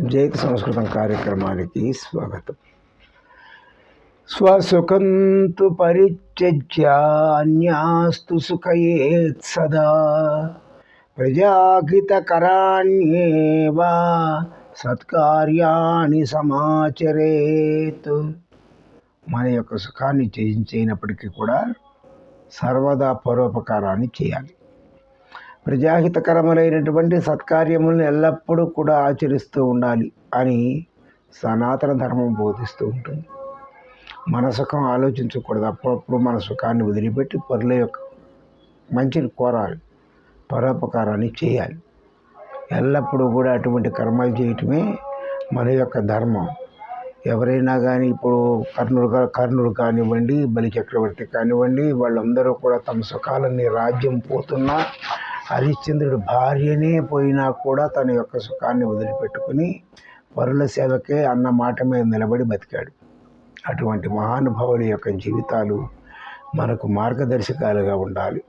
జైత సంస్కృతం కార్యక్రమానికి స్వాగతం. స్వసుఖంతు పరిత్యజ్య అన్యాస్తు సుఖయేత్ సదా. ప్రజాహితకరాణ్యేవ సత్కార్యాన్ని సమాచరేత్. మన యొక్క సుఖాన్ని చేయించినప్పటికీ కూడా సర్వదా పరోపకారాన్ని చేయాలి. ప్రజాహితకరములైనటువంటి సత్కార్యములను ఎల్లప్పుడూ కూడా ఆచరిస్తూ ఉండాలి అని సనాతన ధర్మం బోధిస్తూ ఉంటుంది. మన సుఖం ఆలోచించకూడదు. అప్పుడప్పుడు మన సుఖాన్ని వదిలిపెట్టి పరుల యొక్క మంచిని కోరాలి. పరోపకారాన్ని చేయాలి. ఎల్లప్పుడూ కూడా అటువంటి కర్మలు చేయటమే మన యొక్క ధర్మం. ఎవరైనా కానీ ఇప్పుడు కర్ణుడు కర్ణుడు కానివ్వండి బలి చక్రవర్తి కానివ్వండి వాళ్ళందరూ కూడా తమ సుఖాలన్నీ రాజ్యం పోతున్నా హరిశ్చంద్రుడు భార్యనే పోయినా కూడా తన యొక్క సుఖాన్ని వదిలిపెట్టుకుని పరుల సేవకే అన్న మాట మీద నిలబడి బతికాడు. అటువంటి మహానుభావుల యొక్క జీవితాలు మనకు మార్గదర్శకాలుగా ఉండాలి.